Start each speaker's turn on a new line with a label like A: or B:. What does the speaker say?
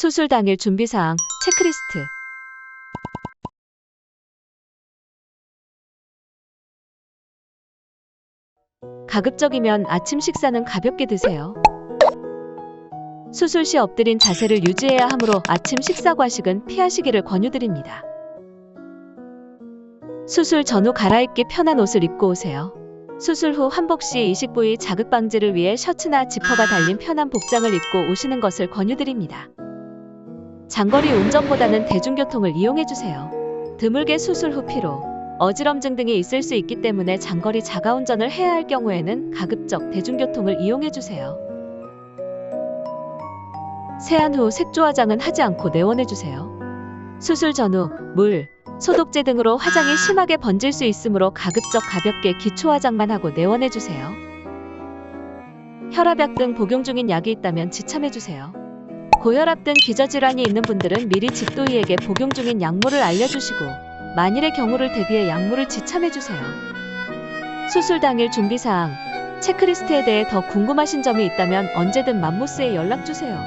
A: 수술 당일 준비사항 체크리스트. 가급적이면 아침 식사는 가볍게 드세요. 수술 시 엎드린 자세를 유지해야 하므로 아침 식사 과식은 피하시기를 권유드립니다. 수술 전후 갈아입기 편한 옷을 입고 오세요. 수술 후 환복 시 이식 부위 자극 방지를 위해 셔츠나 지퍼가 달린 편한 복장을 입고 오시는 것을 권유드립니다. 장거리 운전보다는 대중교통을 이용해 주세요. 드물게 수술 후 피로, 어지럼증 등이 있을 수 있기 때문에 장거리 자가 운전을 해야 할 경우에는 가급적 대중교통을 이용해 주세요. 세안 후 색조 화장은 하지 않고 내원해 주세요. 수술 전후 물, 소독제 등으로 화장이 심하게 번질 수 있으므로 가급적 가볍게 기초 화장만 하고 내원해 주세요. 혈압약 등 복용 중인 약이 있다면 지참해 주세요. 고혈압 등 기저질환이 있는 분들은 미리 집도의에게 복용 중인 약물을 알려주시고 만일의 경우를 대비해 약물을 지참해 주세요. 수술 당일 준비사항, 체크리스트에 대해 더 궁금하신 점이 있다면 언제든 맘모스에 연락 주세요.